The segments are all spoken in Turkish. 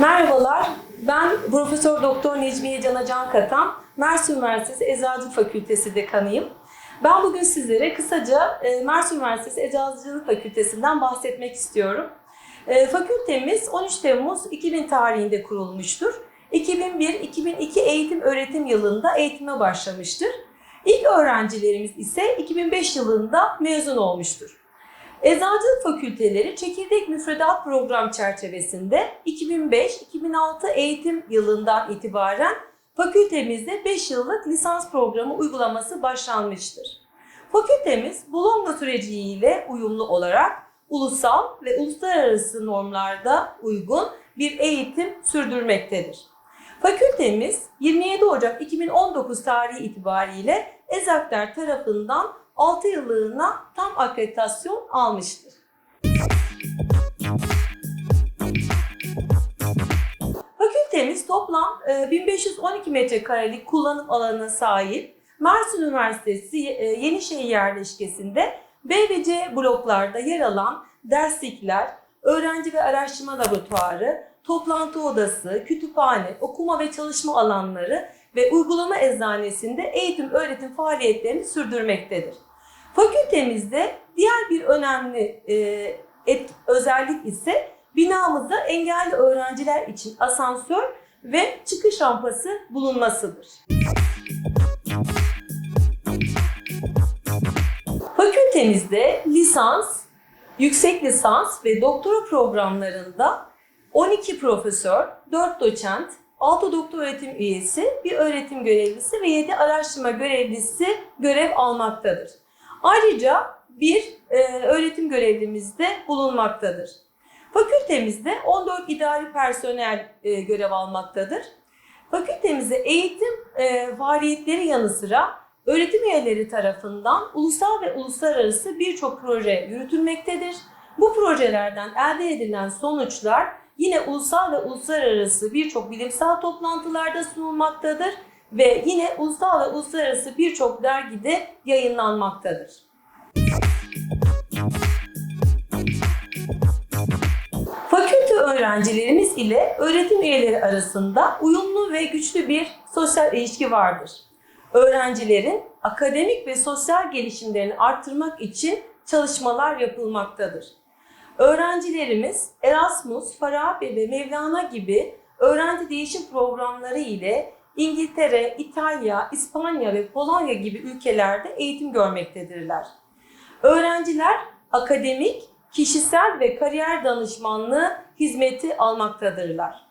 Merhabalar, ben Profesör Doktor Necmiye Canacan Katan, Mersin Üniversitesi Eczacılık Fakültesi dekanıyım. Ben bugün sizlere kısaca e, Mersin Üniversitesi Eczacılık Fakültesinden bahsetmek istiyorum. E, Fakültemiz 13 Temmuz 2000 tarihinde kurulmuştur. 2001-2002 eğitim öğretim yılında eğitime başlamıştır. İlk öğrencilerimiz ise 2005 yılında mezun olmuştur. Eczacılık fakülteleri çekirdek müfredat program çerçevesinde 2005-2006 eğitim yılından itibaren fakültemizde 5 yıllık lisans programı uygulaması başlanmıştır. Fakültemiz Bologna süreciyle uyumlu olarak ulusal ve uluslararası normlarda uygun bir eğitim sürdürmektedir. Fakültemiz 27 Ocak 2019 tarihi itibariyle Ezakler tarafından 6 yıllığına tam akreditasyon almıştır. Fakültemiz toplam e, 1512 metrekarelik kullanım alanına sahip Mersin Üniversitesi e, Yenişehir yerleşkesinde B ve C bloklarda yer alan derslikler, öğrenci ve araştırma laboratuvarı, toplantı odası, kütüphane, okuma ve çalışma alanları ve uygulama eczanesinde eğitim öğretim faaliyetlerini sürdürmektedir. Fakültemizde diğer bir önemli e, et, özellik ise binamızda engelli öğrenciler için asansör ve çıkış rampası bulunmasıdır. Fakültemizde lisans, yüksek lisans ve doktora programlarında 12 profesör, 4 doçent, 6 doktor öğretim üyesi, bir öğretim görevlisi ve 7 araştırma görevlisi görev almaktadır. Ayrıca bir e, öğretim görevlimiz de bulunmaktadır. Fakültemizde 14 idari personel e, görev almaktadır. Fakültemizde eğitim e, faaliyetleri yanı sıra öğretim üyeleri tarafından ulusal ve uluslararası birçok proje yürütülmektedir. Bu projelerden elde edilen sonuçlar yine ulusal ve uluslararası birçok bilimsel toplantılarda sunulmaktadır ve yine ulusal ve uluslararası birçok dergide yayınlanmaktadır. Fakülte öğrencilerimiz ile öğretim üyeleri arasında uyumlu ve güçlü bir sosyal ilişki vardır. Öğrencilerin akademik ve sosyal gelişimlerini arttırmak için çalışmalar yapılmaktadır. Öğrencilerimiz Erasmus, Farabi ve Mevlana gibi öğrenci değişim programları ile İngiltere, İtalya, İspanya ve Polonya gibi ülkelerde eğitim görmektedirler. Öğrenciler akademik, kişisel ve kariyer danışmanlığı hizmeti almaktadırlar.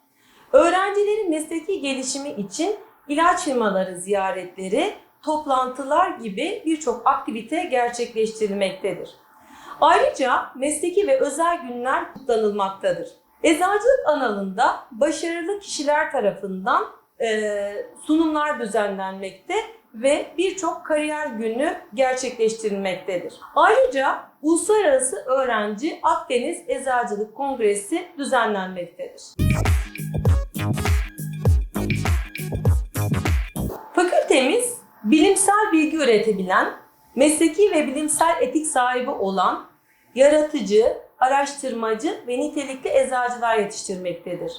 Öğrencilerin mesleki gelişimi için ilaç firmaları ziyaretleri, toplantılar gibi birçok aktivite gerçekleştirilmektedir. Ayrıca mesleki ve özel günler kutlanılmaktadır. Eczacılık analında başarılı kişiler tarafından sunumlar düzenlenmekte ve birçok kariyer günü gerçekleştirilmektedir. Ayrıca Uluslararası Öğrenci Akdeniz Eczacılık Kongresi düzenlenmektedir. Fakültemiz bilimsel bilgi üretebilen, mesleki ve bilimsel etik sahibi olan, yaratıcı, araştırmacı ve nitelikli eczacılar yetiştirmektedir.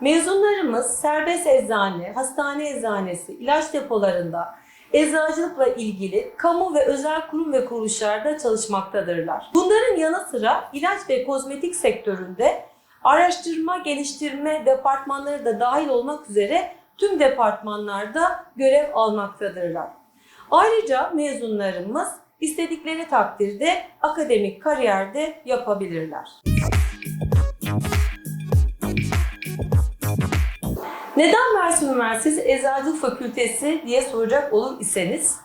Mezunlarımız serbest eczane, hastane eczanesi, ilaç depolarında, eczacılıkla ilgili kamu ve özel kurum ve kuruluşlarda çalışmaktadırlar. Bunların yanı sıra ilaç ve kozmetik sektöründe araştırma, geliştirme departmanları da dahil olmak üzere tüm departmanlarda görev almaktadırlar. Ayrıca mezunlarımız istedikleri takdirde akademik kariyerde yapabilirler. Neden Mersin Üniversitesi Eczacılık Fakültesi diye soracak olur iseniz,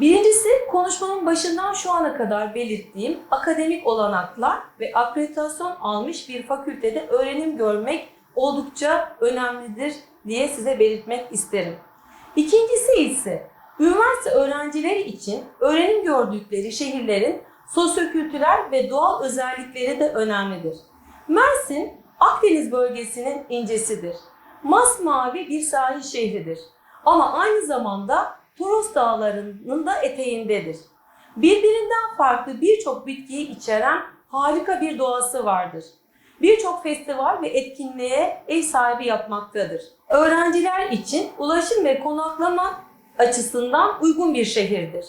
birincisi konuşmamın başından şu ana kadar belirttiğim akademik olanaklar ve akreditasyon almış bir fakültede öğrenim görmek oldukça önemlidir diye size belirtmek isterim. İkincisi ise üniversite öğrencileri için öğrenim gördükleri şehirlerin sosyokültürel ve doğal özellikleri de önemlidir. Mersin, Akdeniz bölgesinin incesidir masmavi bir sahil şehridir. Ama aynı zamanda Toros Dağları'nın da eteğindedir. Birbirinden farklı birçok bitkiyi içeren harika bir doğası vardır. birçok festival ve etkinliğe ev sahibi yapmaktadır. Öğrenciler için ulaşım ve konaklama açısından uygun bir şehirdir.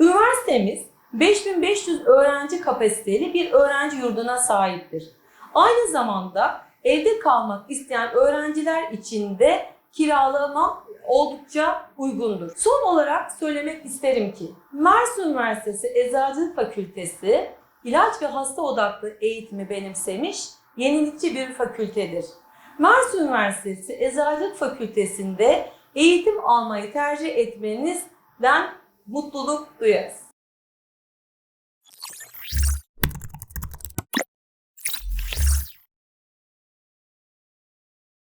Üniversitemiz 5500 öğrenci kapasiteli bir öğrenci yurduna sahiptir. Aynı zamanda evde kalmak isteyen öğrenciler için de kiralama oldukça uygundur. Son olarak söylemek isterim ki Mersin Üniversitesi Eczacılık Fakültesi ilaç ve hasta odaklı eğitimi benimsemiş yenilikçi bir fakültedir. Mersin Üniversitesi Eczacılık Fakültesi'nde eğitim almayı tercih etmenizden mutluluk duyarız.